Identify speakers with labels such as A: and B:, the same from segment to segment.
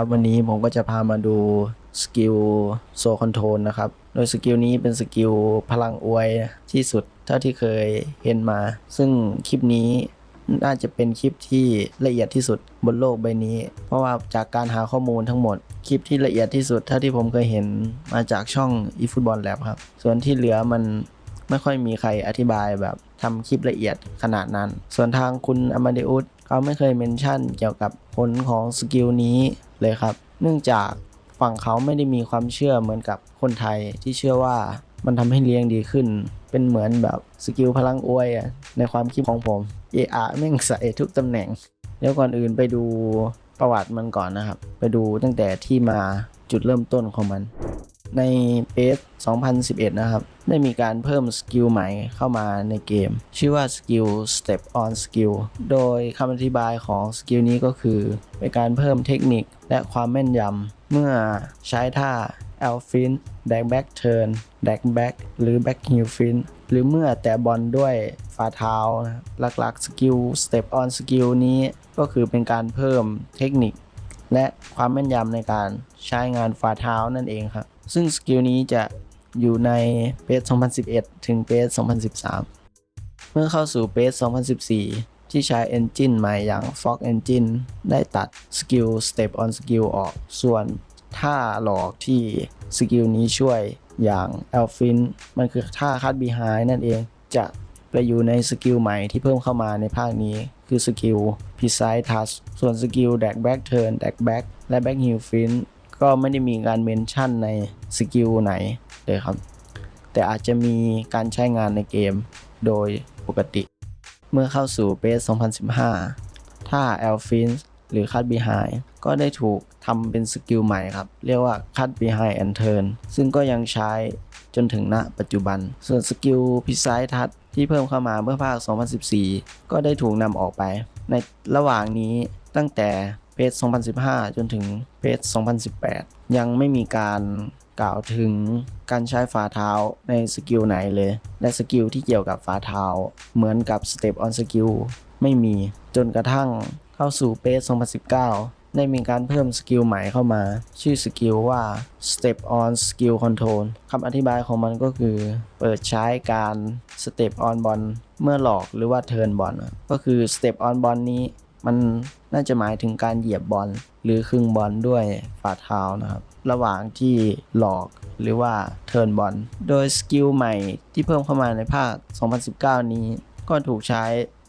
A: ครับวันนี้ผมก็จะพามาดูสกิลโซคอนโทรลนะครับ โดยสกิลนี้เป็นสกิลพลังอวยที่สุดเท่าที่เคยเห็นมา ซึ่งคลิปนี้น่าจะเป็นคลิปที่ละเอียดที่สุดบนโลกใบนี้ เพราะว่าจากการหาข้อมูลทั้งหมด คลิปที่ละเอียดที่สุดเท่าที่ผมเคยเห็นมาจากช่อง eFootball Lab ครับ ส่วนที่เหลือมันไม่ค่อยมีใครอธิบายแบบทำคลิปละเอียดขนาดนั้น ส่วนทางคุณอมาเดอุสเขาไม่เคยเมนชั่นเกี่ยวกับผลของสกิลนี้ เลยครับ เนื่องจากฝั่งเขาไม่ได้มีความเชื่อเหมือนกับคนไทยที่เชื่อว่ามันทำให้เลี้ยงดีขึ้น เป็นเหมือนแบบสกิลพลังอวยอะในความคิดของผมเออะแม่งใส่ทุกตำแหน่ง เดี๋ยวก่อนอื่นไปดูประวัติมันก่อนนะครับ ไปดูตั้งแต่ที่มาจุดเริ่มต้นของมัน ในเปส2011 นะครับ ได้มีการเพิ่มสกิลใหม่เข้ามาในเกม ชื่อว่าสกิล Step on Skill โดยคำอธิบายของสกิลนี้ก็คือ เป็นการเพิ่มเทคนิคและความแม่นยำเมื่อใช้ท่า e l f i n d a g back turn d a g back หรือ back heel fin หรือเมื่อแตะบอลด้วยฝ่าเท้านะหลักๆสกิล Step on Skill นี้ก็คือเป็นการเพิ่มเทคนิค และความแม่นยำในการใช้งานฝ่าเท้านั่นเองครับ ซึ่งสกิลนี้จะอยู่ในเปส2011 ถึงเปส2013 เมื่อเข้าสู่เปส2014 ที่ใช้ Engine ใหม่อย่าง Fox Engine ได้ตัดสกิล Step on Skill ออก ส่วนท่าหลอกที่สกิลนี้ช่วยอย่าง Elfin มันคือท่าคัด behind นั่นเองจะไปอยู่ในสกิลใหม่ที่เพิ่มเข้ามาในภาคนี้ คือสกิล Precise Touch ส่วนสกิล Dack Back Turn Dack Back และ Back Heel Fin ก็ไม่ได้มีการเมนชั่นในสกิลไหนเลยครับ แต่อาจจะมีการใช้งานในเกมโดยปกติ เมื่อเข้าสู่เ a ส2015 ถ้า Elfin หรือ Cut Behind ก็ได้ถูกทำเป็นสกิลใหม่ครับ เรียกว่า Cut Behind and Turn ซึ่งก็ยังใช้จนถึงณปัจจุบัน ส่วนสกิล Precise Touch ที่เพิ่มเข้ามาเมื่อภาค 2014 ก็ได้ถูกนำออกไป ในระหว่างนี้ตั้งแต่ เปส2015 จนถึงเปส2018 ยังไม่มีการกล่าวถึงการใช้ฝ่าเท้าในสกิลไหนเลย และสกิลที่เกี่ยวกับฝ่าเท้า เหมือนกับ Step on Skill ไม่มีจนกระทั่งเข้าสู่เปส2019 ได้มีการเพิ่มสกิลใหม่เข้ามา ชื่อสกิลว่า Step on Skill Control คำอธิบายของมันก็คือ เปิดใช้การ Step on บอลเมื่อหลอกหรือว่า Turn บอลก็คือ Step on บอลนี้ มันน่าจะหมายถึงการเหยียบบอลหรือครึ่งบอลด้วยฝ่าเท้านะครับ ระหว่างที่หลอกหรือว่าเทิร์นบอลโดยสกิลใหม่ที่เพิ่มเข้ามาในภาค 2019 นี้ ก็ถูกใช้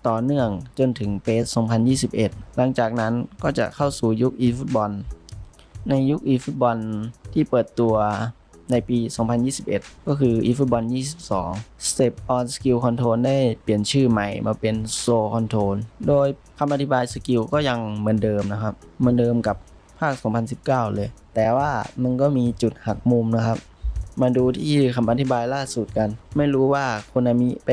A: ต่อเนื่องจนถึงเปส2021 หลังจากนั้นก็จะเข้าสู่ยุค eFootball ในยุค eFootball ที่เปิดตัว ในปี 2021 ก็คือ eFootball 22 Step on Skill Control ได้เปลี่ยนชื่อใหม่มาเป็น Soul Control โดยคำอธิบายสกิลก็ยังเหมือนเดิมนะครับ เหมือนเดิมกับภาค 2019 เลย แต่ว่ามันก็มีจุดหักมุมนะครับ มาดูที่คำอธิบายล่าสุดกัน ไม่รู้ว่าโคนามิไป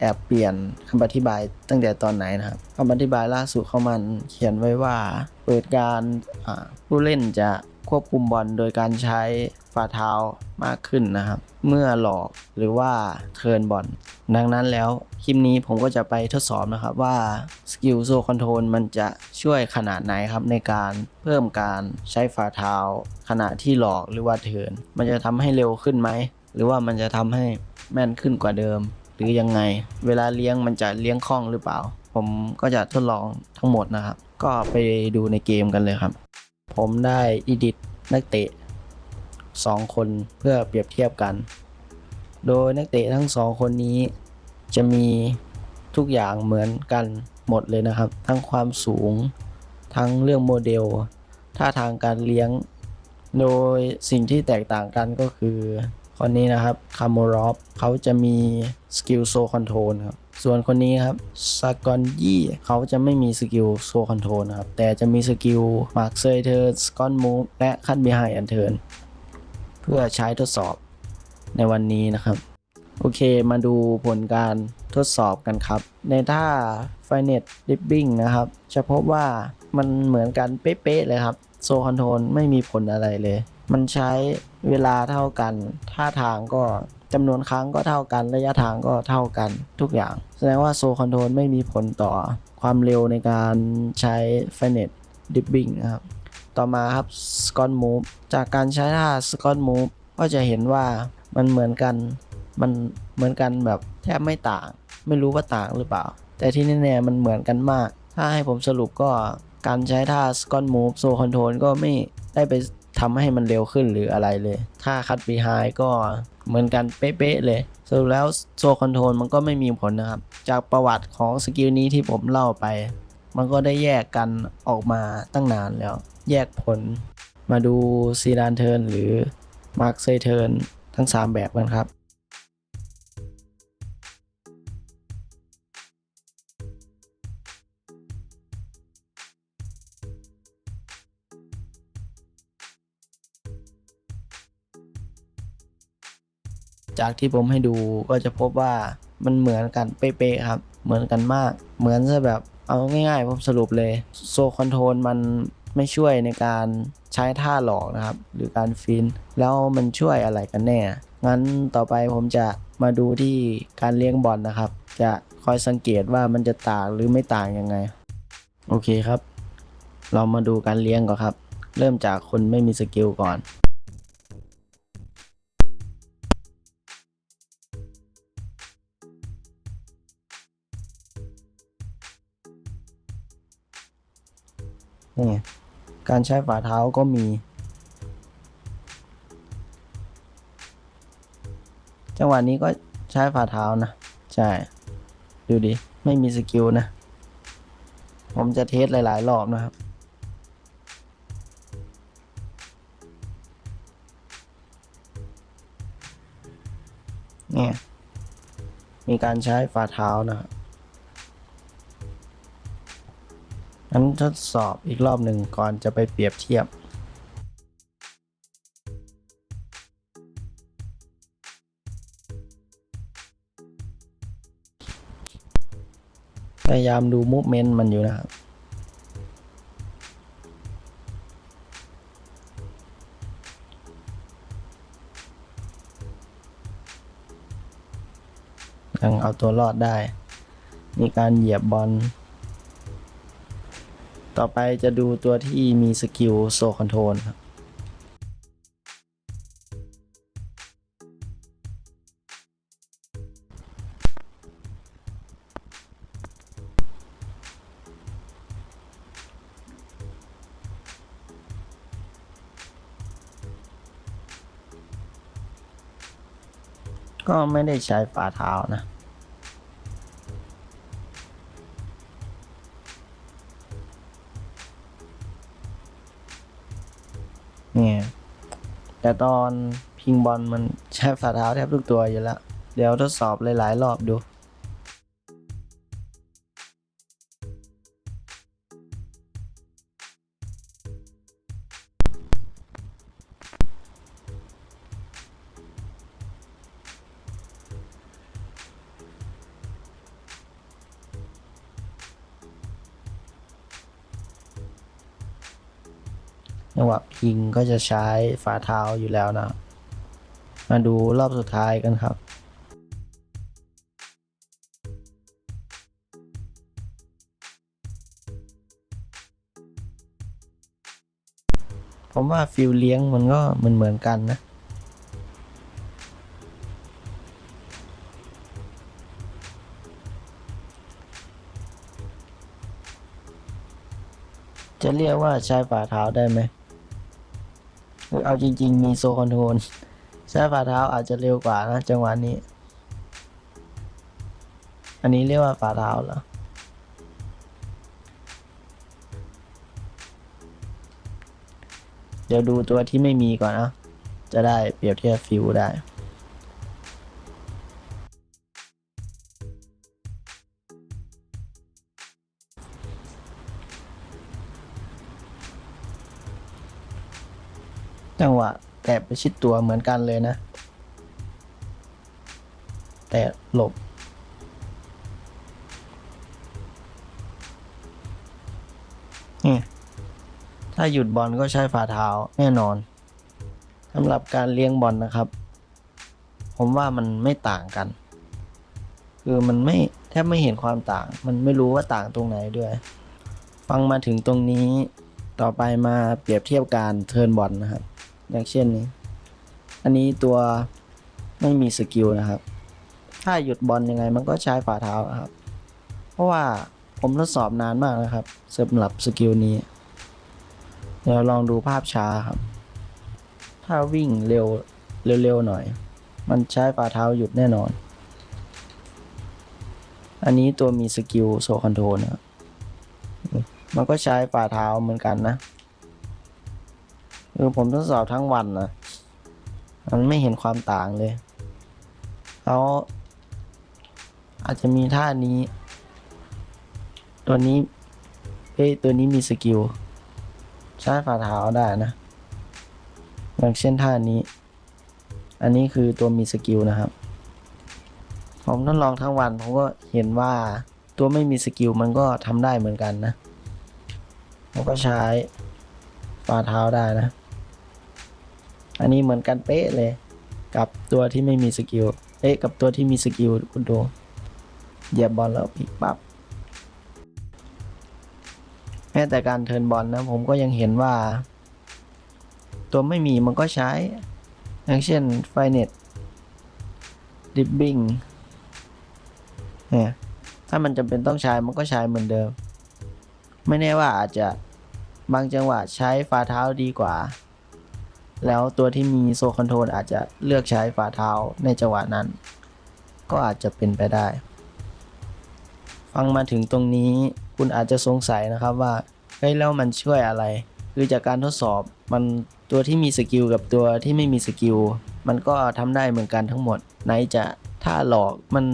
A: แอบเปลี่ยนคำอธิบายตั้งแต่ตอนไหนนะครับคำอธิบายล่าสุดเขามันเขียนไว้ว่า เปิดการผู้เล่นจะ ควบคุมบอลโดยการใช้ฝ่าเท้ามากขึ้นนะครับ เมื่อหลอกหรือว่าเทิร์นบอลดังนั้นแล้วคลิปนี้ผมก็จะไปทดสอบนะครับว่าสกิลโซคอนโทรลมันจะช่วยขนาดไหนครับในการเพิ่มการใช้ฝ่าเท้า ขณะที่หลอกหรือว่าเทิร์นมันจะทำให้เร็วขึ้นไหม หรือว่ามันจะทำให้แม่นขึ้นกว่าเดิม หรือยังไง เวลาเลี้ยงมันจะเลี้ยงคล่องหรือเปล่า ผมก็จะทดลองทั้งหมดนะครับ ก็ไปดูในเกมกันเลยครับ ผมได้อีดิตนักเตะ 2 คนเพื่อเปรียบเทียบกัน โดยนักเตะทั้งสองคนนี้จะมีทุกอย่างเหมือนกันหมดเลยนะครับ ทั้งความสูง ทั้งเรื่องโมเดล ท่าทางการเลี้ยง โดยสิ่งที่แตกต่างกันก็คือคนนี้นะครับคาโมรอฟเขาจะมีสกิลโซคอนโทรลครับ ส่วนคนนี้ครับซากอนยี่เขาจะไม่มีสกิลโซคอนโทรนะครับ แต่จะมีสกิลมาร์คเซยเทอร์สกอนมูฟและคัดบีไฮแอนเทิร์นเพื่อใช้ทดสอบในวันนี้นะครับ โอเคมาดูผลการทดสอบกันครับ ในท่า f i n e t Dipping นะครับ จะพบว่ามันเหมือนกันเป๊ะๆเลยครับ โซคอนโทรไม่มีผลอะไรเลย มันใช้เวลาเท่ากัน ท่าทางก็ จำนวนครั้งก็เท่ากันระยะทางก็เท่ากันทุกอย่าง แสดงว่าโซคอนโทรลไม่มีผลต่อความเร็วในการใช้ f i n e t Dipping นะครับ ต่อมาครับสกอตมูฟจากการใช้ท่าสกอตมูฟก็จะเห็นว่ามันเหมือนกันมันเหมือนกันแบบแทบไม่ต่าง ไม่รู้ว่าต่างหรือเปล่า แต่ที่แน่ๆมันเหมือนกันมาก ถ้าให้ผมสรุปก็การใช้ท่าสกอตมูฟโซคอนโทรลก็ไม่ได้ไปทำให้มันเร็วขึ้นหรืออะไรเลยถ้าคัดบีไฮก็ เหมือนกันเป๊ะๆเลยสรุปแล้วโซคอนโทรลมันก็ไม่มีผลนะครับ จากประวัติของสกิลนี้ที่ผมเล่าไป มันก็ได้แยกกันออกมาตั้งนานแล้ว แยกผลมาดูซีดานเทิร์นหรือมาร์คเซเทิร์นทั้ง 3 แบบกันครับ จากที่ผมให้ดูก็จะพบว่ามันเหมือนกันเป๊ะๆครับ เหมือนกันมาก เหมือนจะแบบเอาง่ายๆผมสรุปเลยโซคอนโทรลมันไม่ช่วยในการใช้ท่าหลอกนะครับ หรือการฟิน แล้วมันช่วยอะไรกันแน่ งั้นต่อไปผมจะมาดูที่การเลี้ยงบอลนะครับ จะคอยสังเกตว่ามันจะต่างหรือไม่ต่างยังไง โอเคครับ เรามาดูการเลี้ยงก่อนครับ เริ่มจากคนไม่มีสกิลก่อน นี่การใช้ฝ่าเท้าก็มี จังหวะนี้ก็ใช้ฝ่าเท้านะ ใช่ ดูดิ ไม่มีสกิลนะ ผมจะเทสหลาย ๆ รอบนะครับเนี่ยมีการใช้ฝ่าเท้านะครับ งั้นทดสอบอีกรอบหนึ่งก่อนจะไปเปรียบเทียบพยายามดูมูฟเมนต์มันอยู่นะครับ ยังเอาตัวรอดได้ มีการเหยียบบอล ต่อไปจะดูตัวที่มีสกิลโซคอนโทรลครับก็ไม่ได้ใช้ฝ่าเท้านะ แต่ตอนพิงบอลมันใช้ฝ่าเท้าแทบทุกตัวอยู่แล้ว เดี๋ยวทดสอบหลายๆ รอบดู งหวะพิงก็จะใช้ฝ่าเท้าอยู่แล้วนะ มาดูรอบสุดท้ายกันครับผมว่าฟิลเลี้ยงมันก็เหมือนเหมือนกันนะ จะเรียกว่าใช้ฝ่าเท้าได้ไหม เอาจริง ๆ มีโซคอนโทรลใช้ฝ่าเท้าอาจจะเร็วกว่านะจังหวะนี้ อันนี้เรียกว่าฝ่าเท้าเหรอเดี๋ยวดูตัวที่ไม่มีก่อนนะ จะได้เปรียบเทียบฟิลได้ จังหวะแตะไปชิดตัวเหมือนกันเลยนะ แต่หลบ นี่ ถ้าหยุดบอลก็ใช้ฝ่าเท้าแน่นอนสำหรับการเลี้ยงบอลนะครับ ผมว่ามันไม่ต่างกัน คือมันไม่แทบไม่เห็นความต่าง มันไม่รู้ว่าต่างตรงไหนด้วย ฟังมาถึงตรงนี้ต่อไปมาเปรียบเทียบการเทิร์นบอลนะครับ อย่างเช่นนี้ อันนี้ตัวไม่มีสกิลนะครับ ถ้าหยุดบอลยังไงมันก็ใช้ฝ่าเท้าครับ เพราะว่าผมทดสอบนานมากนะครับสำหรับสกิลนี้ เดี๋ยวลองดูภาพช้าครับ ถ้าวิ่งเร็วเร็วๆหน่อย มันใช้ฝ่าเท้าหยุดแน่นอน อันนี้ตัวมีสกิลโซคอนโทรนะครับมันก็ใช้ฝ่าเท้าเหมือนกันนะ คือผมทดสอบทั้งวันนะมันไม่เห็นความต่างเลยแล้วอาจจะมีท่านี้ ตัวนี้เอ้ยตัวนี้มีสกิลใช้ฝ่าเท้าได้นะ อย่างเช่นท่านี้ อันนี้คือตัวมีสกิลนะครับ ผมทดลองทั้งวันผมก็เห็นว่าตัวไม่มีสกิลมันก็ทำได้เหมือนกันนะผมก็ใช้ฝ่าเท้าได้นะ อันนี้เหมือนกันเป๊ะเลย กับตัวที่ไม่มีสกิลเอ๊ะกับตัวที่มีสกิลคุณดูเหยียบบอลแล้วพลิกปับ๊บแม้แต่การเทิร์นบอลนะผมก็ยังเห็นว่า ตัวไม่มีมันก็ใช้ อย่างเช่นไฟเน็ตดิบบิ้งเนี่ยถ้ามันจำเป็นต้องใช้มันก็ใช้เหมือนเดิม ไม่แน่ว่าอาจจะบางจังหวะใช้ฝ่าเท้าดีกว่า แล้วตัวที่มีโซคอนโทรลอาจจะเลือกใช้ฝ่าเท้าในจังหวะนั้น ก็อาจจะเป็นไปได้ ฟังมาถึงตรงนี้คุณอาจจะสงสัยนะครับว่าเฮ้ยแล้วมันช่วยอะไร คือจากการทดสอบมันตัวที่มีสกิลกับตัวที่ไม่มีสกิลมันก็ทำได้เหมือนกันทั้งหมด ไหนจะท่าหลอกมัน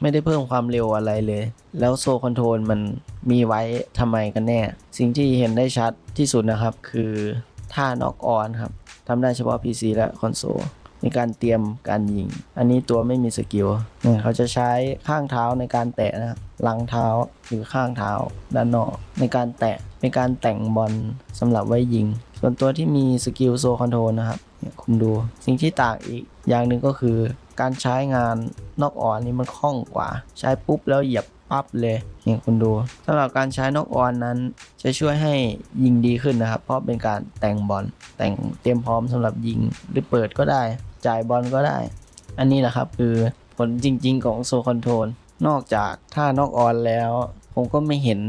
A: ไม่ได้เพิ่มความเร็วอะไรเลย แล้วโซคอนโทรลมันมีไว้ทำไมกันแน่ สิ่งที่เห็นได้ชัดที่สุดนะครับคือท่านอกออนครับ ทำได้เฉพาะ PC และคอนโซลในการเตรียมการยิง อันนี้ตัวไม่มีสกิลเนี่ยเขาจะใช้ข้างเท้าในการแตะนะหลังเท้าหรือข้างเท้าด้านนอกในการแตะในการแต่งบอลสำหรับไว้ยิง ส่วนตัวที่มีสกิลโซคอนโทรลนะครับเนี่ยคุณดูสิ่งที่ต่างอีกอย่างหนึ่งก็คือ การใช้งานนอกอ่อนนี่มันคล่องกว่า ใช้ปุ๊บแล้วเหยียบ ปั๊บเลยนี่คุณดูสำหรับการใช้นอกออนนั้น จะช่วยให้ยิงดีขึ้นนะครับ เพราะเป็นการแต่งบอลแต่งเตรียมพร้อมสำหรับยิงหรือเปิดก็ได้ จ่ายบอลก็ได้ อันนี้แหละครับคือผลจริง ๆ ของโซคอนโทรลนอกจากท่านอกออนแล้ว ผมก็ไม่เห็น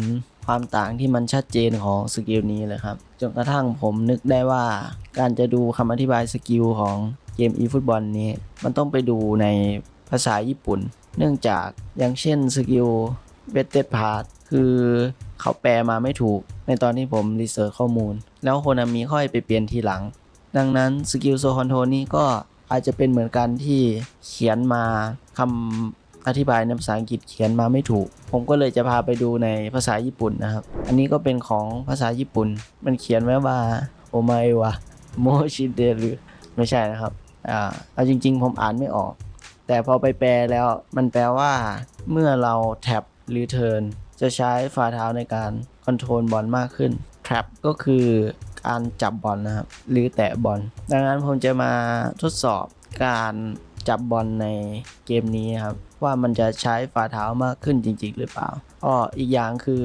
A: ความต่างที่มันชัดเจนของสกิลนี้เลยครับจนกระทั่งผมนึกได้ว่า การจะดูคำอธิบายสกิลของเกม e ฟุตบอลนี้ มันต้องไปดูในภาษาญี่ปุ่น เนื่องจากอย่างเช่นสกิลเวทเตดพาร์คือเขาแปลมาไม่ถูก ในตอนที่ผมรีเสิร์ชข้อมูล แล้วโคนามิค่อยไปเปลี่ยนทีหลัง ดังนั้นสกิลโซคอนโทนี่ก็อาจจะเป็นเหมือนกันที่เขียนมาคำอธิบายในภาษาอังกฤษเขียนมาไม่ถูก ผมก็เลยจะพาไปดูในภาษาญี่ปุ่นนะครับ อันนี้ก็เป็นของภาษาญี่ปุ่น มันเขียนไว้ว่าโอมาเอวะโมชิเดหรือไม่ใช่นะครับ อ่าเอาจริง ๆ ผมอ่านไม่ออก แต่พอไปแปลแล้วมันแปลว่าเมื่อเราแท็บหรือเทิร์นจะใช้ฝ่าเท้าในการคอนโทรลบอลมากขึ้น trap ก็คือการจับบอลนะครับ หรือแตะบอล ดังนั้นผมจะมาทดสอบการจับบอลในเกมนี้ครับ ว่ามันจะใช้ฝ่าเท้ามากขึ้นจริง ๆ หรือเปล่าอ้ออีกอย่างคือ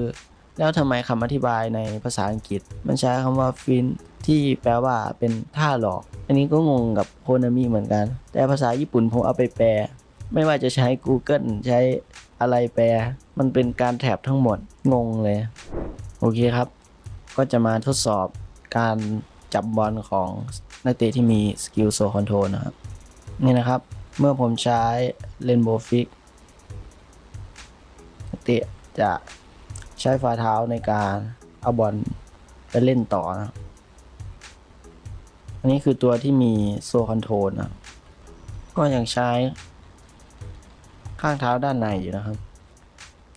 A: แล้วทำไมคำอธิบายในภาษาอังกฤษ มันใช้คำว่าฟิน ที่แปลว่าเป็นท่าหลอก อันนี้ก็งงกับโคนามิเหมือนกัน แต่ภาษาญี่ปุ่นผมเอาไปแปล ไม่ว่าจะใช้ Google ใช้อะไรแปล มันเป็นการแถบทั้งหมดงงเลย โอเคครับ ก็จะมาทดสอบการจับบอลของนักเตะที่มีสกิลโซคอนโทรนะครับ นี่นะครับ เมื่อผมใช้เลนโบฟิกนักเตะจะใช้ฝ่าเท้าในการเอาบอลไปเล่นต่อนะครับ อันนี้คือตัวที่มีโซ่คอนโทรลนะก็ยังใช้ ข้างเท้าด้านในอยู่นะครับ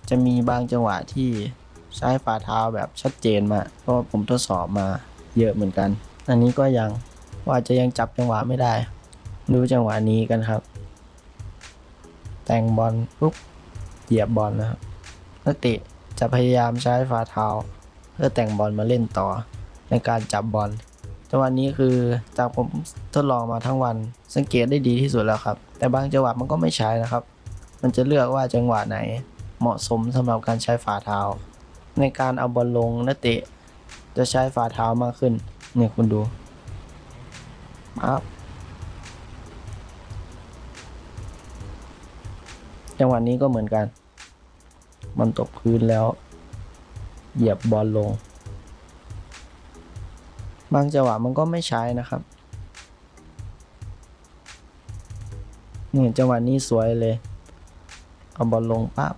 A: จะมีบางจังหวะที่ใช้ฝ่าเท้าแบบชัดเจนมากเพราะผมทดสอบมาเยอะเหมือนกัน อันนี้ก็ยังว่าจะยังจับจังหวะไม่ได้ ดูจังหวะนี้กันครับ แต่งบอลปุ๊บเหยียบบอลนะครับนักเตะจะพยายามใช้ฝ่าเท้า เพื่อแต่งบอลมาเล่นต่อในการจับบอล จังหวะนี้คือจากผมทดลองมาทั้งวัน สังเกตได้ดีที่สุดแล้วครับ แต่บางจังหวะมันก็ไม่ใช้นะครับ มันจะเลือกว่าจังหวะไหน เหมาะสมสำหรับการใช้ฝ่าเท้า ในการเอาบอลลงนักเตะ จะใช้ฝ่าเท้ามากขึ้นเนี่ยคุณดูปั๊บจังหวะนี้ก็เหมือนกัน มันตกพื้นแล้ว เหยียบบอลลง บางจังหวะมันก็ไม่ใช้นะครับนี่จังหวะนี้สวยเลย เอาบอลลงปั๊บ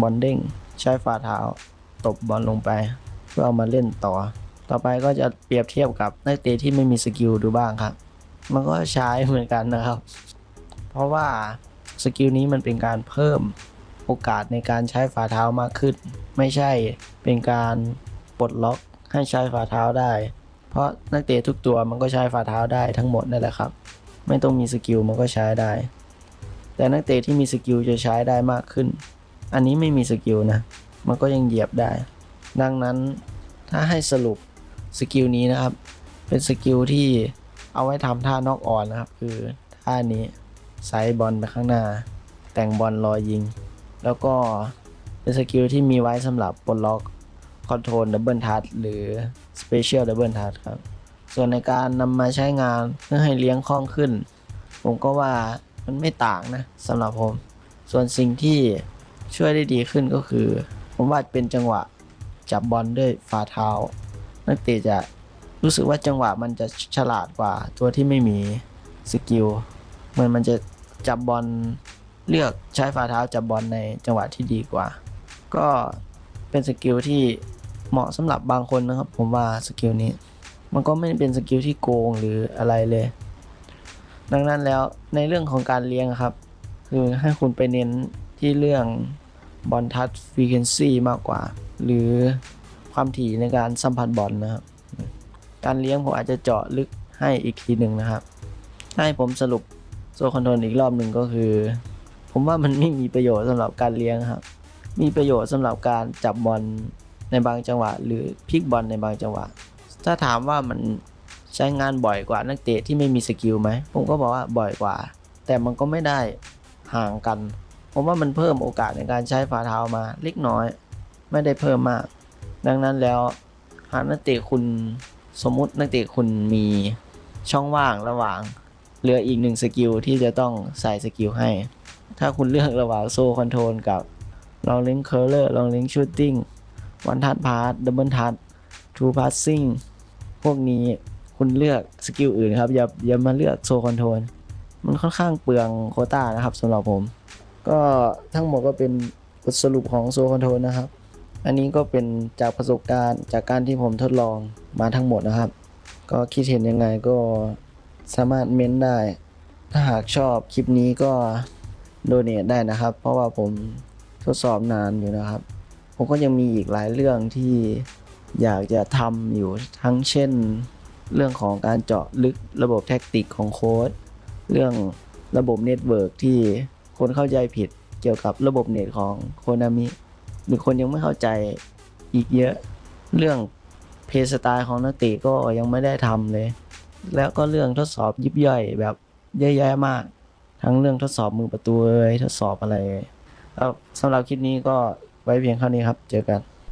A: บอลเด้ง ใช้ฝ่าเท้า ตบบอลลงไป เพื่อเอามาเล่นต่อ ต่อไปก็จะเปรียบเทียบกับนักเตะที่ไม่มีสกิลดูบ้างครับ มันก็ใช้เหมือนกันนะครับ เพราะว่าสกิลนี้มันเป็นการเพิ่มโอกาสในการใช้ฝ่าเท้ามากขึ้น ไม่ใช่เป็นการปลดล็อกให้ใช้ฝ่าเท้าได้ เพราะนักเตะทุกตัวมันก็ใช้ฝ่าเท้าได้ทั้งหมดนั่นแหละครับ ไม่ต้องมีสกิลมันก็ใช้ได้ แต่นักเตะที่มีสกิลจะใช้ได้มากขึ้น อันนี้ไม่มีสกิลนะ มันก็ยังเหยียบได้ ดังนั้นถ้าให้สรุปสกิลนี้นะครับ เป็นสกิลที่เอาไว้ทำท่านอกอ่อนนะครับ คือท่านี้ไซส์บอลไปข้างหน้า แต่งบอลรอยิง แล้วก็เป็นสกิลที่มีไว้สำหรับปลดล็อกคอนโทรลดับเบิลทัชหรือ สเปเชียลดับเบิลทัชครับ ส่วนในการนำมาใช้งานเพื่อให้เลี้ยงคล่องขึ้น ผมก็ว่ามันไม่ต่างนะสำหรับผม ส่วนสิ่งที่ช่วยได้ดีขึ้นก็คือ ผมว่าเป็นจังหวะจับบอลด้วยฝ่าเท้า นักเตะจะรู้สึกว่าจังหวะมันจะฉลาดกว่าตัวที่ไม่มีสกิลเหมือนมันจะจับบอลเลือกใช้ฝ่าเท้าจับบอลในจังหวะที่ดีกว่า ก็เป็นสกิลที่ เหมาะสำหรับบางคนนะครับ ผมว่าสกิลนี้ มันก็ไม่เป็นสกิลที่โกงหรืออะไรเลย ดังนั้นแล้วในเรื่องของการเลี้ยงครับ คือให้คุณไปเน้นที่เรื่องบอลทัชฟรีเคนซีมากกว่า หรือความถี่ในการสัมผัสบอลนะครับ การเลี้ยงผมอาจจะเจาะลึกให้อีกทีหนึ่งนะครับ ให้ผมสรุปโซคอนโทรลอีกรอบหนึ่งก็คือ ผมว่ามันไม่มีประโยชน์สำหรับการเลี้ยงครับ มีประโยชน์สำหรับการจับบอล ในบางจังหวะ หรือพลิกบอลในบางจังหวะ ถ้าถามว่ามันใช้งานบ่อยกว่านักเตะที่ไม่มีสกิลไหมผมก็บอกว่าบ่อยกว่า แต่มันก็ไม่ได้ห่างกัน ผมว่ามันเพิ่มโอกาสในการใช้ฝ่าเท้ามาเล็กน้อย ไม่ได้เพิ่มมาก ดังนั้นแล้วหากนักเตะคุณสมมุตินักเตะคุณมีช่องว่างระหว่างเหลืออีกหนึ่งสกิลที่จะต้องใส่สกิลให้ ถ้าคุณเลือกระหว่างโซคอนโทรลกับลองเลิงเคอร์เลอร์ลองเลิงชูตติ้ง วันทัดพาสดับเบิลทัดทูพาสซิ่งพวกนี้คุณเลือกสกิลอื่นครับ อย่าอย่ามาเลือกโซคอนโทรลมันค่อนข้างเปลืองโคต้านะครับสำหรับผม ก็ทั้งหมดก็เป็นบทสรุปของโซคอนโทรลนะครับ อันนี้ก็เป็นจากประสบการณ์จากการที่ผมทดลองมาทั้งหมดนะครับ ก็คิดเห็นยังไงก็สามารถเม้นได้ ถ้าหากชอบคลิปนี้ก็โดเนทได้นะครับ เพราะว่าผมทดสอบนานอยู่นะครับ ผมก็ยังมีอีกหลายเรื่องที่อยากจะทำอยู่ทั้งเช่น เรื่องของการเจาะลึกระบบแท็กติกของโค้ดเรื่องระบบเน็ตเวิร์กที่คนเข้าใจผิดเกี่ยวกับระบบเน็ตของโคนามิหรือคนยังไม่เข้าใจอีกเยอะ เรื่องเพย์สไตล์ของนักเตะก็ยังไม่ได้ทำเลย แล้วก็เรื่องทดสอบยิบย่อยแบบเยอะแยะมาก ทั้งเรื่องทดสอบมือประตูเอ่ยทดสอบอะไรสำหรับคลิปนี้ก็ ไว้เพียงเท่านี้ครับ เจอกัน